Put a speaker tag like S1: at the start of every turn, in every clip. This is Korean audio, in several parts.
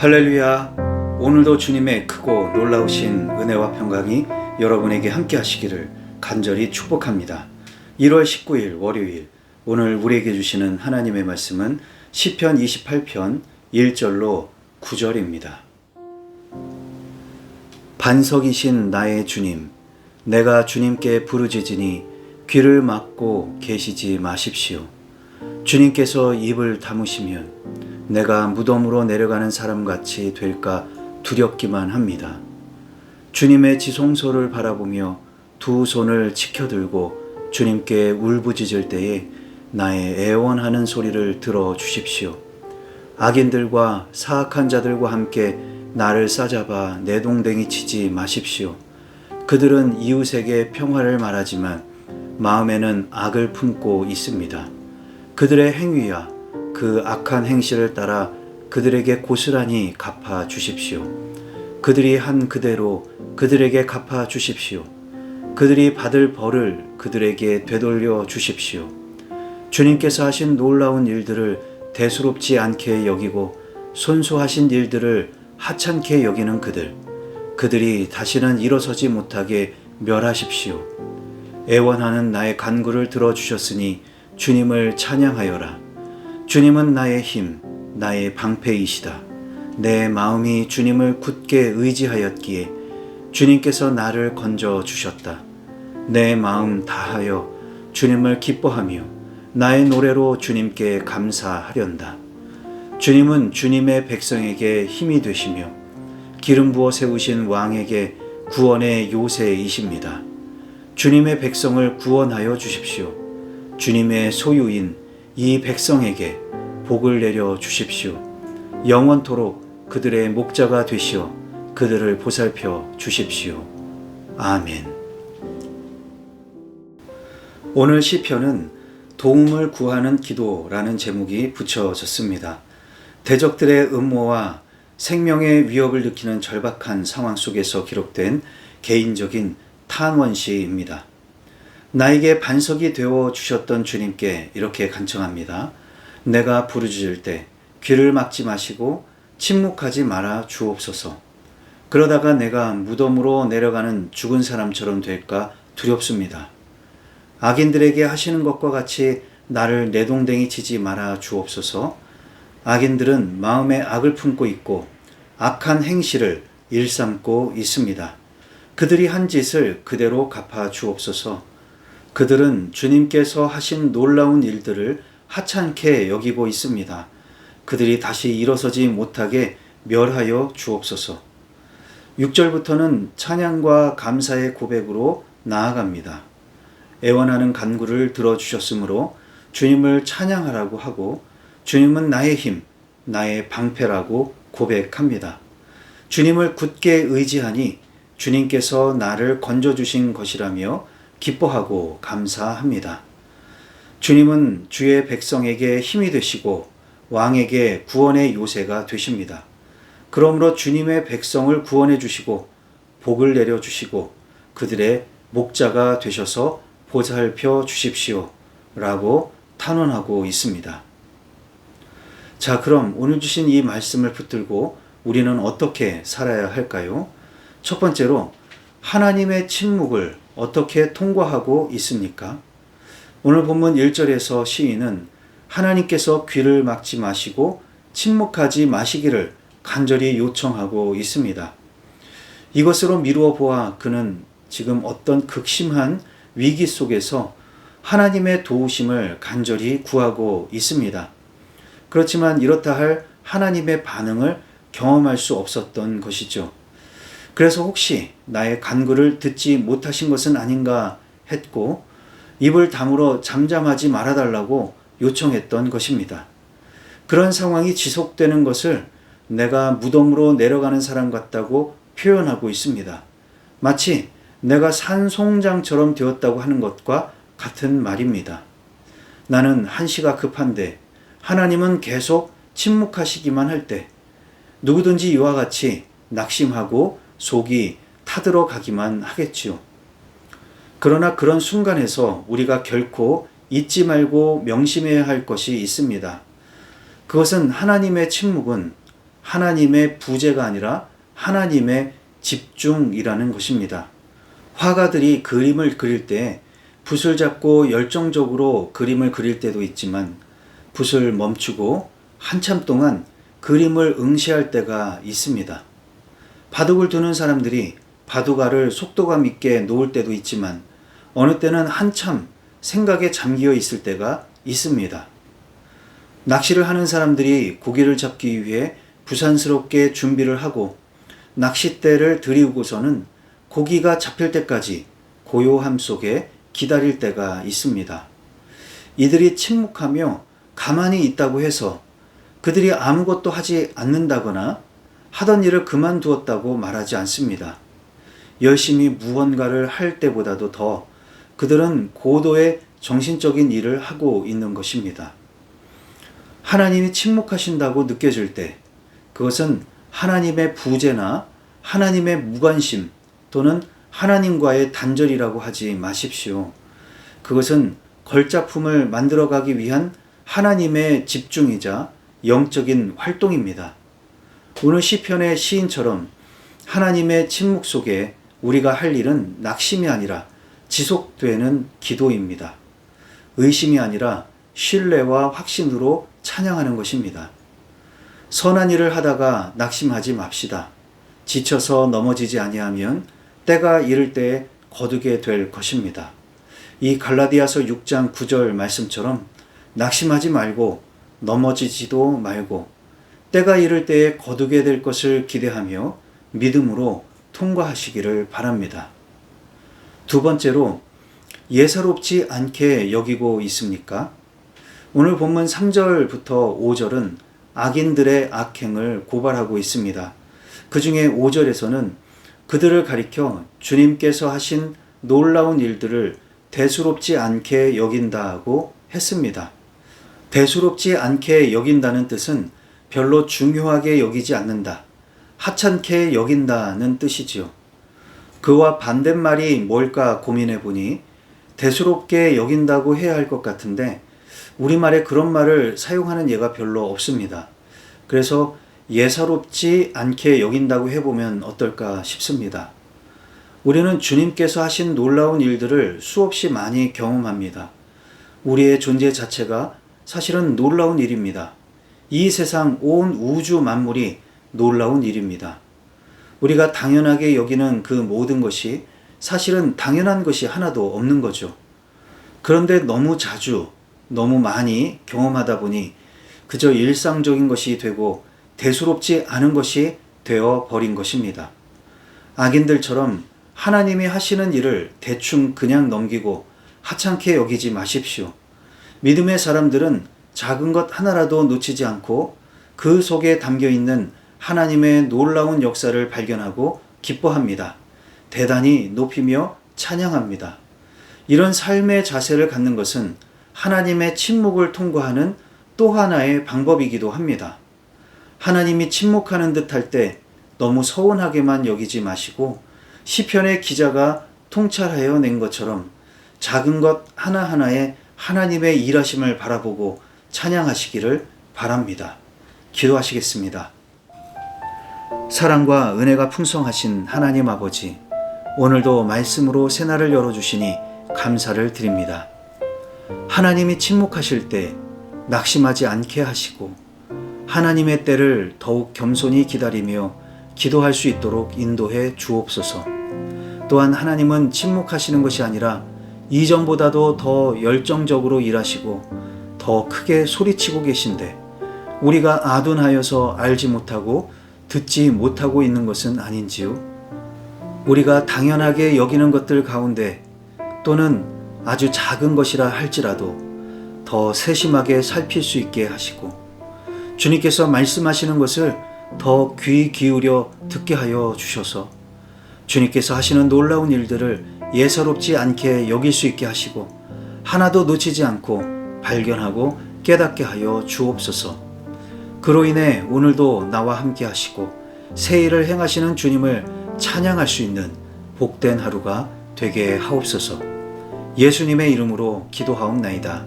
S1: 할렐루야. 오늘도 주님의 크고 놀라우신 은혜와 평강이 여러분에게 함께 하시기를 간절히 축복합니다. 1월 19일 월요일 오늘 우리에게 주시는 하나님의 말씀은 시편 28편 1절로 9절입니다. 반석이신 나의 주님 내가 주님께 부르짖으니 귀를 막고 계시지 마십시오. 주님께서 입을 다무시면 내가 무덤으로 내려가는 사람 같이 될까 두렵기만 합니다. 주님의 지성소를 바라보며 두 손을 치켜들고 주님께 울부짖을 때에 나의 애원하는 소리를 들어 주십시오. 악인들과 사악한 자들과 함께 나를 싸잡아 내동댕이 치지 마십시오. 그들은 이웃에게 평화를 말하지만 마음에는 악을 품고 있습니다. 그들의 행위야 그 악한 행실을 따라 그들에게 고스란히 갚아 주십시오. 그들이 한 그대로 그들에게 갚아 주십시오. 그들이 받을 벌을 그들에게 되돌려 주십시오. 주님께서 하신 놀라운 일들을 대수롭지 않게 여기고 손소하신 일들을 하찮게 여기는 그들, 그들이 다시는 일어서지 못하게 멸하십시오. 애원하는 나의 간구를 들어주셨으니 주님을 찬양하여라. 주님은 나의 힘, 나의 방패이시다. 내 마음이 주님을 굳게 의지하였기에 주님께서 나를 건져 주셨다. 내 마음 다하여 주님을 기뻐하며 나의 노래로 주님께 감사하련다. 주님은 주님의 백성에게 힘이 되시며 기름 부어 세우신 왕에게 구원의 요새이십니다. 주님의 백성을 구원하여 주십시오. 주님의 소유인 이 백성에게 복을 내려 주십시오. 영원토록 그들의 목자가 되시어 그들을 보살펴 주십시오. 아멘. 오늘 시편은 도움을 구하는 기도라는 제목이 붙여졌습니다. 대적들의 음모와 생명의 위협을 느끼는 절박한 상황 속에서 기록된 개인적인 탄원시입니다. 나에게 반석이 되어 주셨던 주님께 이렇게 간청합니다. 내가 부르짖을 때 귀를 막지 마시고 침묵하지 말아 주옵소서. 그러다가 내가 무덤으로 내려가는 죽은 사람처럼 될까 두렵습니다. 악인들에게 하시는 것과 같이 나를 내동댕이 치지 말아 주옵소서. 악인들은 마음에 악을 품고 있고 악한 행실을 일삼고 있습니다. 그들이 한 짓을 그대로 갚아 주옵소서. 그들은 주님께서 하신 놀라운 일들을 하찮게 여기고 있습니다. 그들이 다시 일어서지 못하게 멸하여 주옵소서. 6절부터는 찬양과 감사의 고백으로 나아갑니다. 애원하는 간구를 들어주셨으므로 주님을 찬양하라고 하고 주님은 나의 힘, 나의 방패라고 고백합니다. 주님을 굳게 의지하니 주님께서 나를 건져주신 것이라며 기뻐하고 감사합니다. 주님은 주의 백성에게 힘이 되시고 왕에게 구원의 요새가 되십니다. 그러므로 주님의 백성을 구원해 주시고 복을 내려 주시고 그들의 목자가 되셔서 보살펴 주십시오. 라고 탄원하고 있습니다. 자, 그럼 오늘 주신 이 말씀을 붙들고 우리는 어떻게 살아야 할까요? 첫 번째로 하나님의 침묵을 어떻게 통과하고 있습니까? 오늘 본문 1절에서 시인은 하나님께서 귀를 막지 마시고 침묵하지 마시기를 간절히 요청하고 있습니다. 이것으로 미루어 보아 그는 지금 어떤 극심한 위기 속에서 하나님의 도우심을 간절히 구하고 있습니다. 그렇지만 이렇다 할 하나님의 반응을 경험할 수 없었던 것이죠. 그래서 혹시 나의 간구를 듣지 못하신 것은 아닌가 했고 입을 다물어 잠잠하지 말아달라고 요청했던 것입니다. 그런 상황이 지속되는 것을 내가 무덤으로 내려가는 사람 같다고 표현하고 있습니다. 마치 내가 산송장처럼 되었다고 하는 것과 같은 말입니다. 나는 한시가 급한데 하나님은 계속 침묵하시기만 할 때 누구든지 이와 같이 낙심하고 속이 타들어 가기만 하겠지요. 그러나 그런 순간에서 우리가 결코 잊지 말고 명심해야 할 것이 있습니다. 그것은 하나님의 침묵은 하나님의 부재가 아니라 하나님의 집중이라는 것입니다. 화가들이 그림을 그릴 때 붓을 잡고 열정적으로 그림을 그릴 때도 있지만 붓을 멈추고 한참 동안 그림을 응시할 때가 있습니다. 바둑을 두는 사람들이 바둑알을 속도감 있게 놓을 때도 있지만 어느 때는 한참 생각에 잠겨 있을 때가 있습니다. 낚시를 하는 사람들이 고기를 잡기 위해 부산스럽게 준비를 하고 낚싯대를 들이우고서는 고기가 잡힐 때까지 고요함 속에 기다릴 때가 있습니다. 이들이 침묵하며 가만히 있다고 해서 그들이 아무것도 하지 않는다거나 하던 일을 그만두었다고 말하지 않습니다. 열심히 무언가를 할 때보다도 더 그들은 고도의 정신적인 일을 하고 있는 것입니다. 하나님이 침묵하신다고 느껴질 때 그것은 하나님의 부재나 하나님의 무관심 또는 하나님과의 단절이라고 하지 마십시오. 그것은 걸작품을 만들어가기 위한 하나님의 집중이자 영적인 활동입니다. 오늘 시편의 시인처럼 하나님의 침묵 속에 우리가 할 일은 낙심이 아니라 지속되는 기도입니다. 의심이 아니라 신뢰와 확신으로 찬양하는 것입니다. 선한 일을 하다가 낙심하지 맙시다. 지쳐서 넘어지지 아니하면 때가 이를 때에 거두게 될 것입니다. 이 갈라디아서 6장 9절 말씀처럼 낙심하지 말고 넘어지지도 말고 때가 이를 때에 거두게 될 것을 기대하며 믿음으로 통과하시기를 바랍니다. 두 번째로 예사롭지 않게 여기고 있습니까? 오늘 본문 3절부터 5절은 악인들의 악행을 고발하고 있습니다. 그 중에 5절에서는 그들을 가리켜 주님께서 하신 놀라운 일들을 대수롭지 않게 여긴다고 했습니다. 대수롭지 않게 여긴다는 뜻은 별로 중요하게 여기지 않는다. 하찮게 여긴다는 뜻이지요. 그와 반대말이 뭘까 고민해 보니 대수롭게 여긴다고 해야 할 것 같은데 우리말에 그런 말을 사용하는 예가 별로 없습니다. 그래서 예사롭지 않게 여긴다고 해보면 어떨까 싶습니다. 우리는 주님께서 하신 놀라운 일들을 수없이 많이 경험합니다. 우리의 존재 자체가 사실은 놀라운 일입니다. 이 세상 온 우주 만물이 놀라운 일입니다. 우리가 당연하게 여기는 그 모든 것이 사실은 당연한 것이 하나도 없는 거죠. 그런데 너무 자주, 너무 많이 경험하다 보니 그저 일상적인 것이 되고 대수롭지 않은 것이 되어 버린 것입니다. 악인들처럼 하나님이 하시는 일을 대충 그냥 넘기고 하찮게 여기지 마십시오. 믿음의 사람들은 작은 것 하나라도 놓치지 않고 그 속에 담겨 있는 하나님의 놀라운 역사를 발견하고 기뻐합니다. 대단히 높이며 찬양합니다. 이런 삶의 자세를 갖는 것은 하나님의 침묵을 통과하는 또 하나의 방법이기도 합니다. 하나님이 침묵하는 듯할 때 너무 서운하게만 여기지 마시고 시편의 기자가 통찰하여 낸 것처럼 작은 것 하나하나에 하나님의 일하심을 바라보고 찬양하시기를 바랍니다. 기도하시겠습니다. 사랑과 은혜가 풍성하신 하나님 아버지, 오늘도 말씀으로 새날을 열어주시니 감사를 드립니다. 하나님이 침묵하실 때 낙심하지 않게 하시고, 하나님의 때를 더욱 겸손히 기다리며 기도할 수 있도록 인도해 주옵소서. 또한 하나님은 침묵하시는 것이 아니라 이전보다도 더 열정적으로 일하시고 더 크게 소리치고 계신데 우리가 아둔하여서 알지 못하고 듣지 못하고 있는 것은 아닌지요? 우리가 당연하게 여기는 것들 가운데 또는 아주 작은 것이라 할지라도 더 세심하게 살필 수 있게 하시고 주님께서 말씀하시는 것을 더 귀 기울여 듣게 하여 주셔서 주님께서 하시는 놀라운 일들을 예사롭지 않게 여길 수 있게 하시고 하나도 놓치지 않고 발견하고 깨닫게 하여 주옵소서. 그로 인해 오늘도 나와 함께 하시고 새 일을 행하시는 주님을 찬양할 수 있는 복된 하루가 되게 하옵소서. 예수님의 이름으로 기도하옵나이다.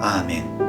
S1: 아멘.